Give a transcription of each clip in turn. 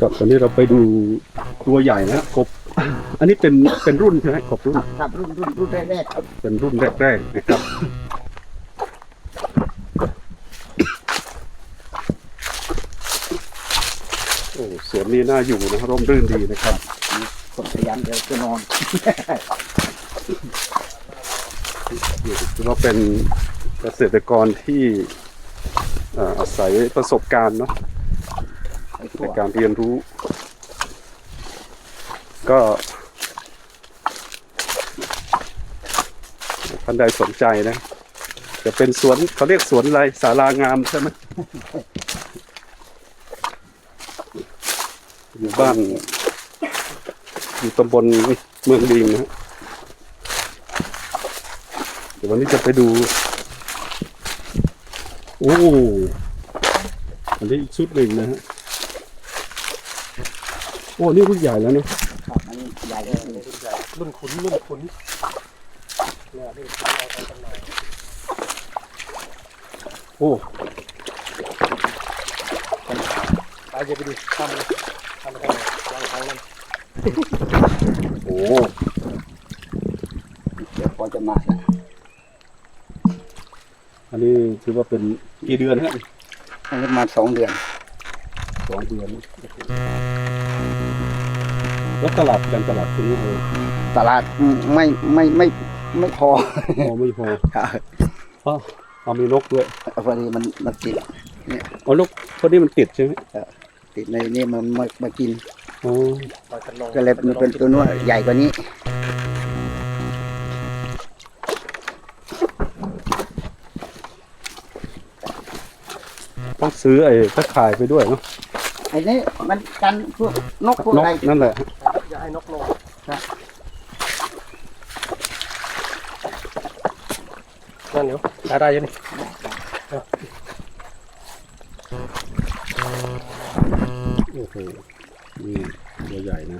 ครับตอนนี้เราไปดูตัวใหญ่นะกบ อันนี้เป็นเป็นรุ่นใช่ไหมกบรุ่นครับรุ่นรุ่นรุ่นแรกๆครับเป็นรุ่นแรกๆนะครับโอ้สวนนี้น่าอยู่นะครับร่มรื่นดีนะครับคนพยายามเดี๋ยวจะนอนถือว่าเป็นเกษตรกรที่เอ่ออาศัยประสบการณ์เนาะไป ในการเรียนรู้ ก็ท่านใดสนใจนะ จะเป็นสวนเขาเรียกสวนอะไรสารางามใช่ไหมอยู่บ้าน อยู่ตำบลเมืองดิงนะฮะเดี๋ยววันนี้จะไปดู โอ้อันนี้อีกชุดหนึ่งนะฮะ อ้นี่รุ่นใหญ่แล้วเนอะครับอันนี้ใหญ่เลยรุ่นขุนรุ่นขุนเนี่ยนี่ขุนเราทำจำหน่ายโอ้ไปจะไปดูทำเลยทำไปทำวางทางนั้นโหเดี๋ยวพอจะมาแล้วอันนี้ถือว่าเป็นกี่เดือนฮะอันนี้มาสองเดือนสองเดือน แล้วตลาดการตลาดตรงนี้เออตลาดไม่ไม่ไม่ไม่พอพอไม่พอครับเพราะเอามีนกด้วยพอดีมันมันติดเอานกพอดีมันติดใช่ไหมติดในนี่มันมามากินอ๋อเราจะลองก็เลยมันเป็นตัวนู้นใหญ่กว่านี้ต้องซื้อไอ้ตะข่ายไปด้วยเนาะไอ้นี่มันกันพวกนกพวกนอะกไรนั่นแหละอย่า ให้นกลงครับนั่นเดี๋ยวได้ได้ยังนี่โอ้โหนี่ตัวใหญ่นะ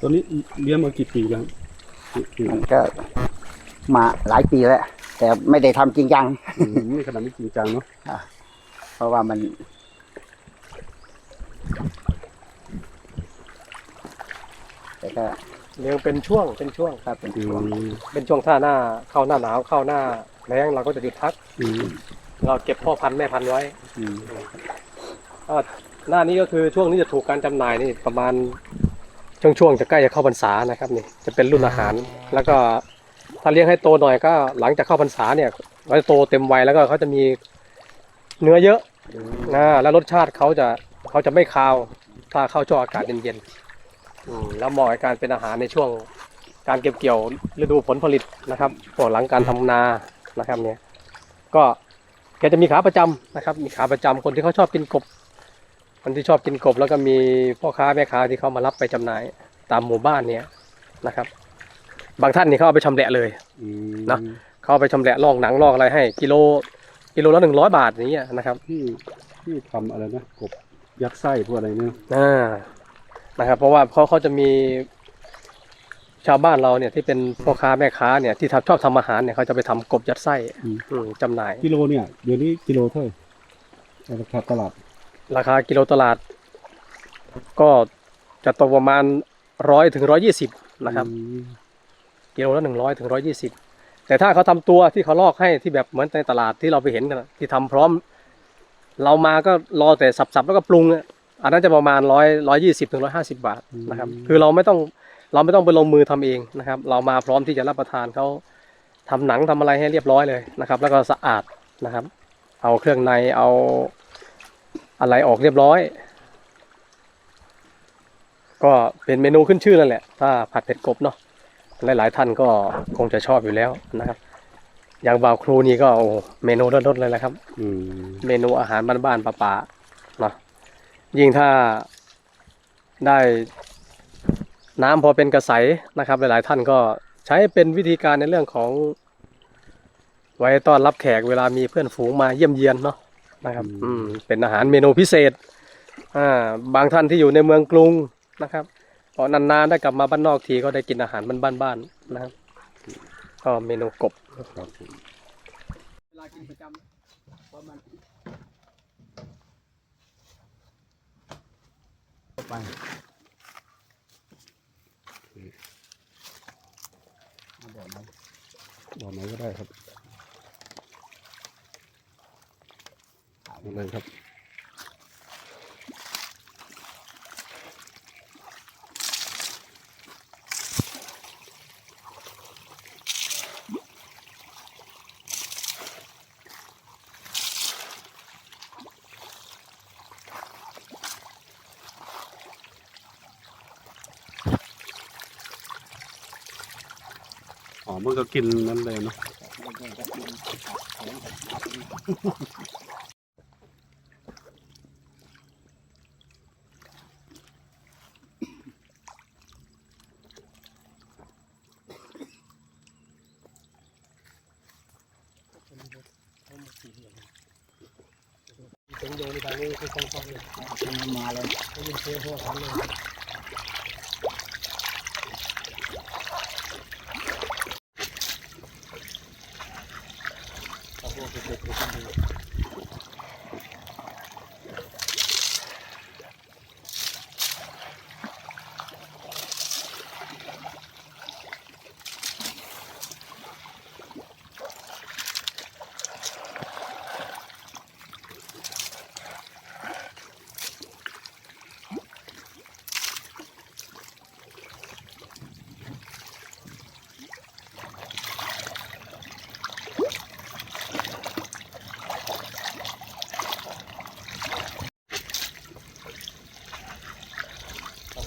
ตัวนี้เลี้ยงมากี่ปีแล้วกี่ปีมันก็มาหลายปีแล้ว แต่ไม่ได้ทำจริงจังอืมนี่ขนาดไม่จริงจังเนาะเพราะว่ามัน แต่ก็เลี้ยงเป็นช่วงเป็นช่วง ถ้าเป็นอืช่วงมเป็นช่วงท่าหน้าเข้าหน้าหนาวเข้าหน้าแล้งเราก็จะหยุดพัก อืมเราเก็บพ่อพันธุ์แม่พันธุ์ไว้ อืมอ่า หน้านี้ก็คือช่วงนี้จะถูกการจำหน่ายนี่ประมาณช่วงช่วงๆจะใกล้จะเข้าพรรษานะครับนี่จะเป็นรุ่นอาหาร แล้วก็ถ้าเลี้ยงให้โตหน่อยก็หลังจากเข้าพรรษาเนี่ยเขาจะโตเต็มวัยแล้วก็เขาจะมีเนื้อเยอะนะแล้วรสชาติเขาจะเขาจะไม่คาว ถ้าเข้าช่วงอากาศเย็นๆแล้วเหมาะกับการเป็นอาหารในช่วงการเก็บเกี่ยวฤดูผลผลิตนะครับพวกหลังการทำนานะครับเนี่ยก็แกจะมีขาประจำนะครับ มีขาประจำคนที่เขาชอบกินกบ คนที่ชอบกินกบแล้วก็มีพ่อค้าแม่ค้าที่เขามารับไปจำหน่าย ตามหมู่บ้านเนี่ยนะครับ บางท่านนี่เขาเอาไปชำแหละเลยอืมนะเขาเอาไปชำแหละลอกหนังลอกอะไรให้ กิโลกิโลละหนึ่งร้อยบาทอย่างเงี้ยนะครับที่ที่ทำอะไรนะกบยัดไส้พวกอะไรเนี่ยอ่านะครับ เพราะว่าเขาเขาจะมีชาวบ้านเราเนี่ยที่เป็นพ่อค้าแม่ค้าเนี่ยที่ทำชอบทำอาหารเนี่ยเขาจะไปทำกบยัดไส้อืมจำหน่ายกิโลเนี่ยเดี๋ยวนี้กิโลเท่าไหร่ราคาตลาด ราคากิโลตลาด ก็จะตกประมาณร้อยถึงร้อยี่สิบนะครับอืมกิโลละหนึ่งร้อยถึงร้อยี่สิบแต่ถ้าเขาทำตัวที่เขาลอกให้ที่แบบเหมือนในตลาดที่เราไปเห็นกันอะที่ทำพร้อม เรามาก็รอแต่สับๆแล้วก็ปรุงอะอันนั้นจะประมาณร้อยร้อยยี่สิบถึงร้อยห้าสิบาทนะครับ คือเราไม่ต้องเราไม่ต้องไปลงมือทำเองนะครับ เรามาพร้อมที่จะรับประทานเขาทำหนังทำอะไรให้เรียบร้อยเลยนะครับ แล้วก็สะอาดนะครับ เอาเครื่องในเอา อะไรออกเรียบร้อย ก็เป็นเมนูขึ้นชื่อนั่นแหละ ถ้าผัดเผ็ดกบเนาะหลายๆท่านก็คงจะชอบอยู่แล้วนะครับ อย่างบ่าวครูนี่ก็โอ้เมนูรสๆเลยแหละครับ อืมเมนูอาหารบ้านๆป่าๆเนาะยิ่งถ้าได้น้ำพอเป็นกระใสนะครับ หลายๆท่านก็ใช้เป็นวิธีการในเรื่องของ ไว้ต้อนรับแขกเวลามีเพื่อนฝูงมาเยี่ยมเยียนเนาะ นะครับอืมเป็นอาหารเมนูพิเศษอ่าบางท่านที่อยู่ในเมืองกรุงนะครับพอนานๆได้กลับมาบ้านนอกทีก็ได้กินอาหารบ้านๆนะครับก็เมนูกบครับผมเวลากินประจำประมาณไปบอกไหนก็ได้ครับ เอาเลยครับอ๋อมันก็กินนั้นเลยเนาะ ถึงโยนทางนี้คือคล่องๆเลยมาเลยได้ยินเสียงพวกเขาเลยเอาพวกเด็กๆไปทำดู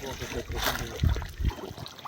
เอา